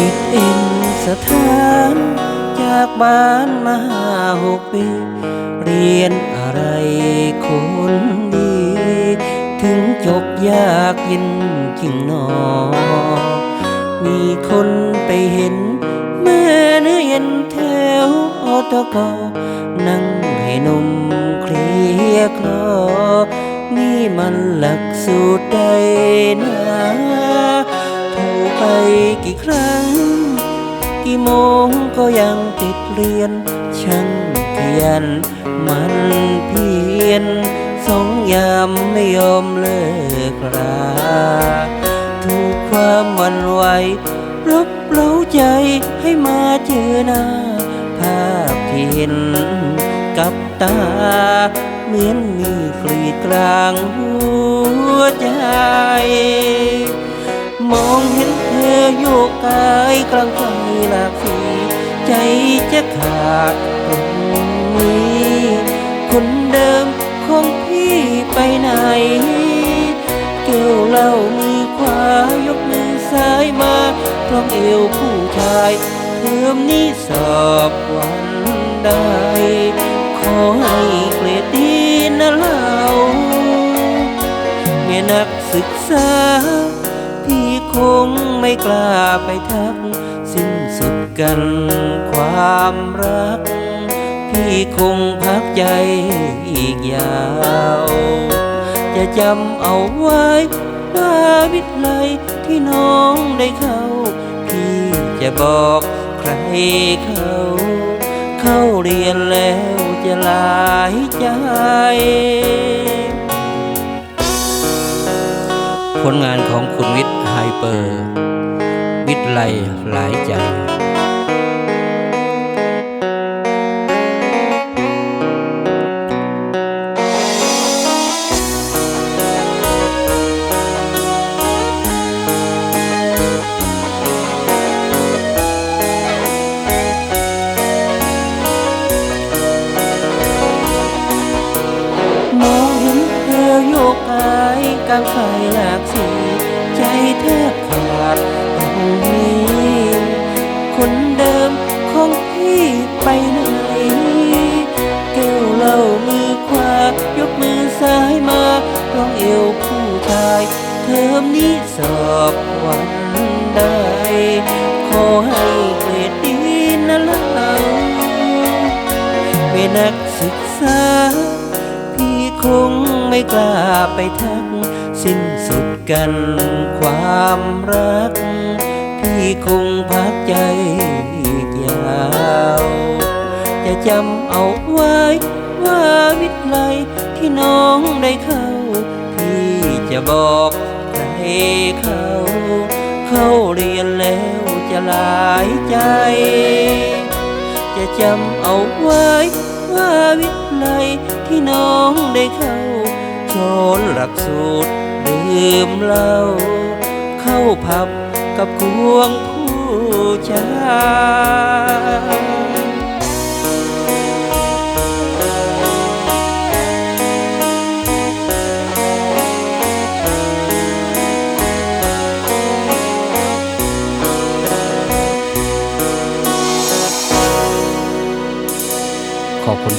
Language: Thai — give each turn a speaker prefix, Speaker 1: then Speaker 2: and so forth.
Speaker 1: ปิดเอ็นสถานจากบ้านมาห้าหกปี เรียนอะไรคนดี ถึงจบยากเย็นจริงหนอ มีคนไปเห็นแม่เนื้อเย็นแถวอตกนั่งให้นม กี่ครั้ง กี่โมงก็ยังติดเรียน ช่างขยันมันเพียรสองยามไม่ยอมเลิกราถูกความหวันไหวรบเร้าใจให้มาเจอหน้า ภาพที่เห็นกับตา เหมือนมีกรีดกลางหัวใจ มองเห็นเธอโยกกายกลางไฟหลากสีใจจะขาดตรงนี้คนเดิมของพี่ไปไหนเกี่ยวเล่ามือขวายกมือซ้ายมาพร้อมเอวผู้ชายเทอมนี้สอบวันได้ ขอให้เกรดดีนะเล่าแม่นักศึกษา พี่คงไม่กล้าไปทัก สิ้นสุดกันความรัก พี่คงพักใจอีกยาว จะจำเอาไว้ว่าวิทย์ไลยที่น้องได้เข้า พี่จะบอกใครเขาเข้าเรียนแล้วจะลายใจผลงานของคุณวิทย์ ฮเปอร์วิทย์ไลหลายใจมองเห็นเธอโยกกายกลางไฟหลากสี แทบขาดตรงนี้ คนเดิมของพี่ไปไหนแก้วเหล้ามือขวายกมือซ้ายมาร้องเอวผู้ชายเทอมนี้สอบวันได้ ขอให้เกรดดีนะเล่าเป็นนักศึกษา พี่คง ไม่กล้าไปทัก สิ้นสุดกันความรัก พี่คงพักใจอีกยาว จะจำเอาไว้ ว่าวิไลที่น้องได้เข้า พี่จะบอกใครเขาเข้าเรียนแล้วจะหลายใจ จะจำเอาไว้ว่าวิไลที่น้องได้เข้า โชนหลักสูตรลืมเล่าเข้าผับกับควงผู้ชายขอบคุณ